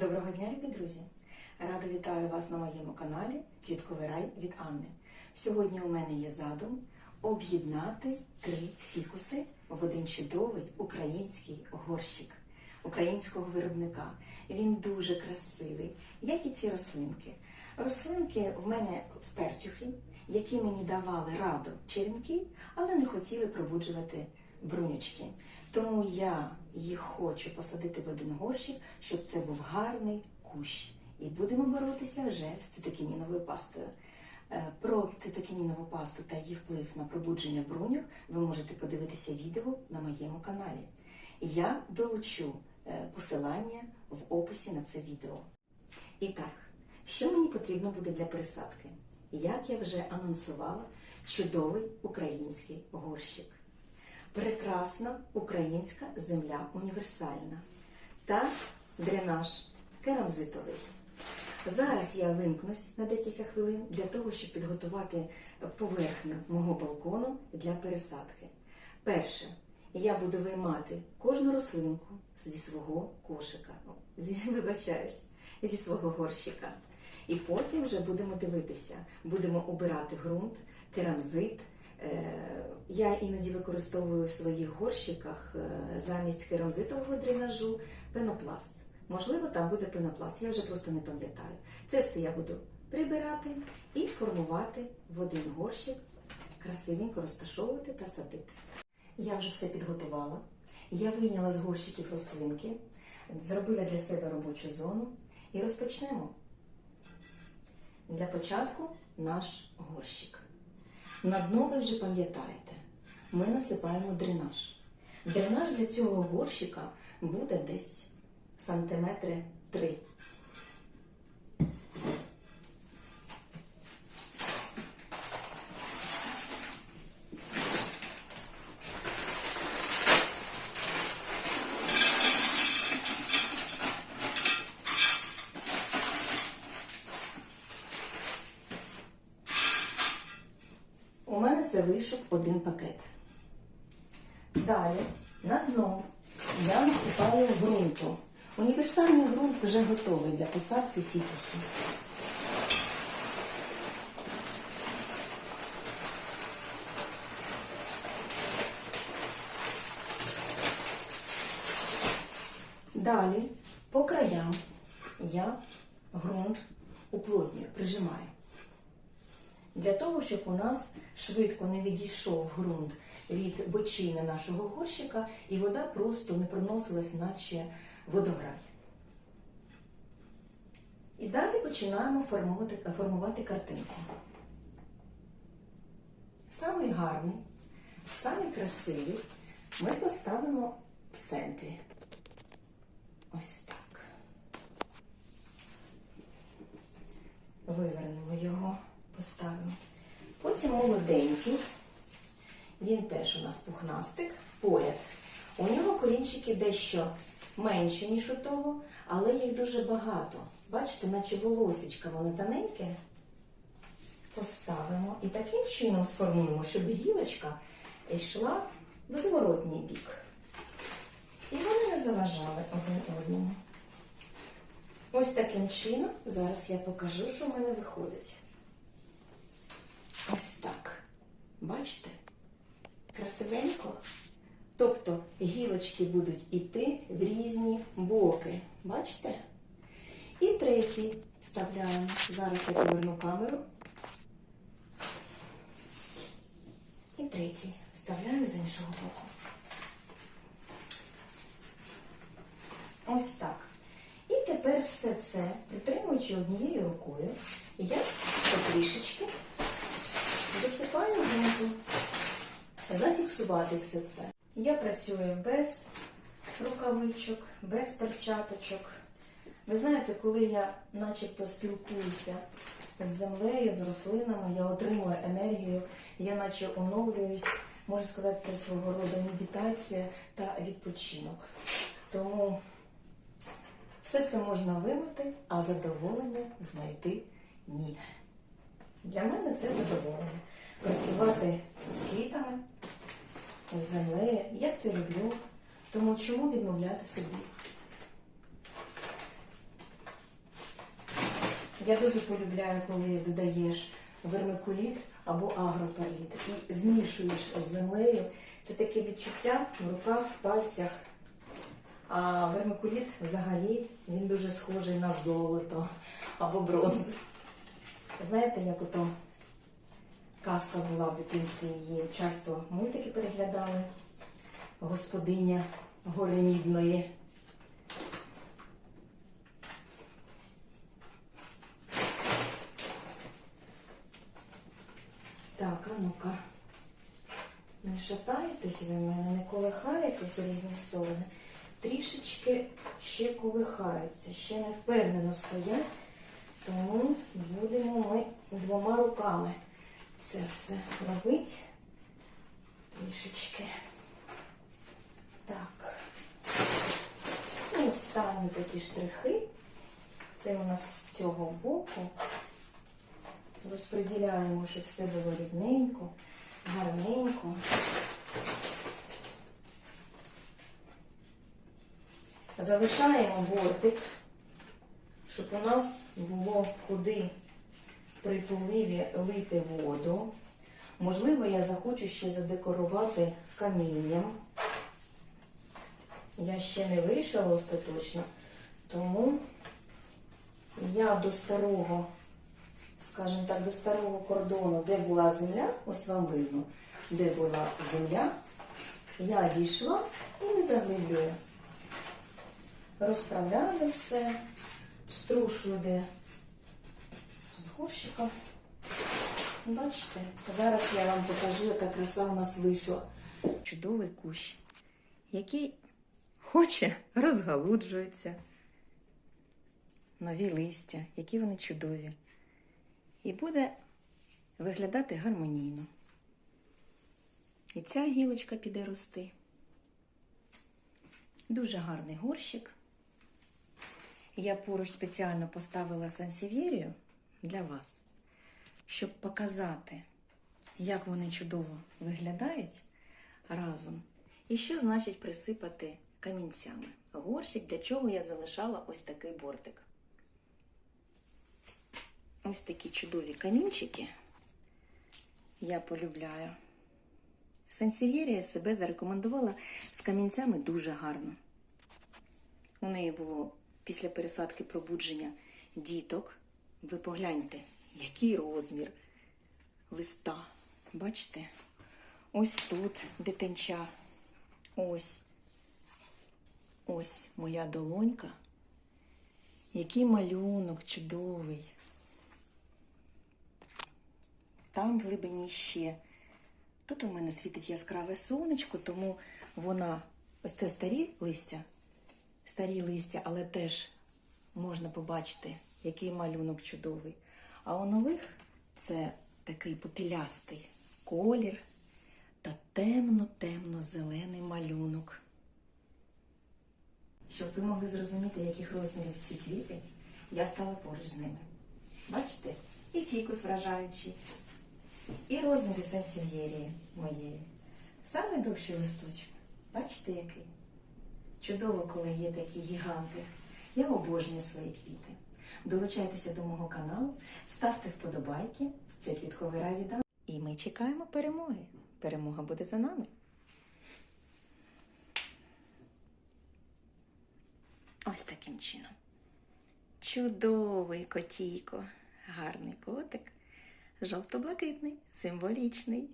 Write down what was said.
Доброго дня, любі друзі! Рада вітаю вас на моєму каналі Квітковий рай від Анни. Сьогодні у мене є задум об'єднати три фікуси в один чудовий український горщик українського виробника. Він дуже красивий, як і ці рослинки. Рослинки в мене впертюхи, які мені давали раду черенки, але не хотіли пробуджувати брунючки. Тому я їх хочу посадити в один горщик, щоб це був гарний кущ. І будемо боротися вже з цитокініновою пастою. Е, Про цитокінінову пасту та її вплив на пробудження бруньок ви можете подивитися відео на моєму каналі. Я долучу е, посилання в описі на це відео. І так, що мені потрібно буде для пересадки? Як я вже анонсувала, чудовий український горщик прекрасна українська земля універсальна та дренаж керамзитовий. Зараз я вимкнусь на декілька хвилин для того, щоб підготувати поверхню мого балкону для пересадки. Перше, я буду виймати кожну рослинку зі свого кошика, зі, вибачаюсь, зі свого горщика. І потім вже будемо дивитися, будемо обирати ґрунт, керамзит. Е, Я іноді використовую в своїх горщиках е, замість керамзитового дренажу пенопласт. Можливо, там буде пенопласт, я вже просто не пам'ятаю. Це все я буду прибирати і формувати в один горщик, красивенько розташовувати та садити. Я вже все підготувала. Я вийняла з горщиків рослинки, зробила для себе робочу зону і розпочнемо. Для початку наш горщик. На дно ви вже пам'ятаєте, ми насипаємо дренаж. Дренаж для цього горщика буде десь сантиметри 3. У мене це вийшов один пакет. Далі на дно я насипаю ґрунту. Універсальний ґрунт вже готовий для посадки фікусу. Далі по краям я ґрунт уплотнюю, прижимаю. Для того, щоб у нас швидко не відійшов ґрунт від бочини нашого горщика, і вода просто не проносилась, наче водограй. І далі починаємо формувати, формувати картинку. Самий гарний, самий красивий ми поставимо в центрі. Ось так. Вивернемо його поставимо. Потім молоденький, він теж у нас пухнастик, поряд. У нього корінчики дещо менші, ніж у того, але їх дуже багато. Бачите, наче волосечка, воно тоненьке. Поставимо і таким чином сформуємо, щоб гілочка йшла в зворотній бік. І вони не заважали один одному. Ось таким чином, зараз я покажу, що в мене виходить. Ось так. Бачите? Красивенько. Тобто гілочки будуть іти в різні боки. Бачите? І третій вставляємо. Зараз я поверну камеру. І третій вставляю з іншого боку. Ось так. І тепер все це, притримуючи однією рукою, я потрішечки досипаю ґрунту, зафіксувати все це. Я працюю без рукавичок, без перчаточок. Ви знаєте, коли я начебто спілкуюся з землею, з рослинами, я отримую енергію, я наче оновлююсь, можна сказати, це свого роду медитація та відпочинок. Тому все це можна вимити, а задоволення знайти ні. Для мене це задоволення. Працювати землею. Я це люблю. Тому чому відмовляти собі? Я дуже полюбляю, коли додаєш вермикуліт або агроперліт і змішуєш з землею. Це таке відчуття в руках, в пальцях. А вермикуліт взагалі він дуже схожий на золото або бронзу. Знаєте, як ото казка була в дитинстві, її часто мультики переглядали. Господиня горемідної. Так, а ну-ка. Не шатаєтесь ви в мене, не колихаєтесь різні сторони. Трішечки ще колихаються, ще не впевнено стоять. Тому будемо ми двома руками це все робити. Трішечки. Так. І останні такі штрихи. Це у нас з цього боку. Розподіляємо, щоб все було рівненько, гарненько. Залишаємо бортик, щоб у нас було куди при поливі лити воду. Можливо, я захочу ще задекорувати камінням. Я ще не вирішила остаточно, тому я до старого, скажімо так, до старого кордону, де була земля, ось вам видно, де була земля, я дійшла і не заглиблюю. Розправляю все, струшую де з. Бачите, зараз я вам покажу, яка краса у нас вийшла. Чудовий кущ, який хоче, розгалуджується. Нові листя, які вони чудові. І буде виглядати гармонійно. І ця гілочка піде рости. Дуже гарний горщик. Я поруч спеціально поставила сансів'єрію для вас, щоб показати, як вони чудово виглядають разом. І що значить присипати камінцями. Горщик, для чого я залишала ось такий бортик. Ось такі чудові камінчики я полюбляю. Сансів'єрія себе зарекомендувала з камінцями дуже гарно. У неї було після пересадки пробудження діток. Ви погляньте, який розмір листа. Бачите? Ось тут дитинча. Ось. Ось моя долонька. Який малюнок чудовий. Там в глибині ще. Тут у мене світить яскраве сонечко, тому вона ось це старі листя, старі листя, але теж можна побачити, який малюнок чудовий. А у нових це такий попілястий колір та темно-темно-зелений малюнок. Щоб ви могли зрозуміти, яких розмірів ці квіти, я стала поруч з ними. Бачите? І фікус вражаючий, і розміри сенсів'єрії моєї. Саме довший листочок. Бачите, який? Чудово, коли є такі гіганти. Я обожнюю свої квіти. Долучайтеся до мого каналу, ставте вподобайки. Це квітковий рай від І ми чекаємо перемоги. Перемога буде за нами. Ось таким чином. Чудовий котійко, гарний котик, жовто-блакитний, символічний.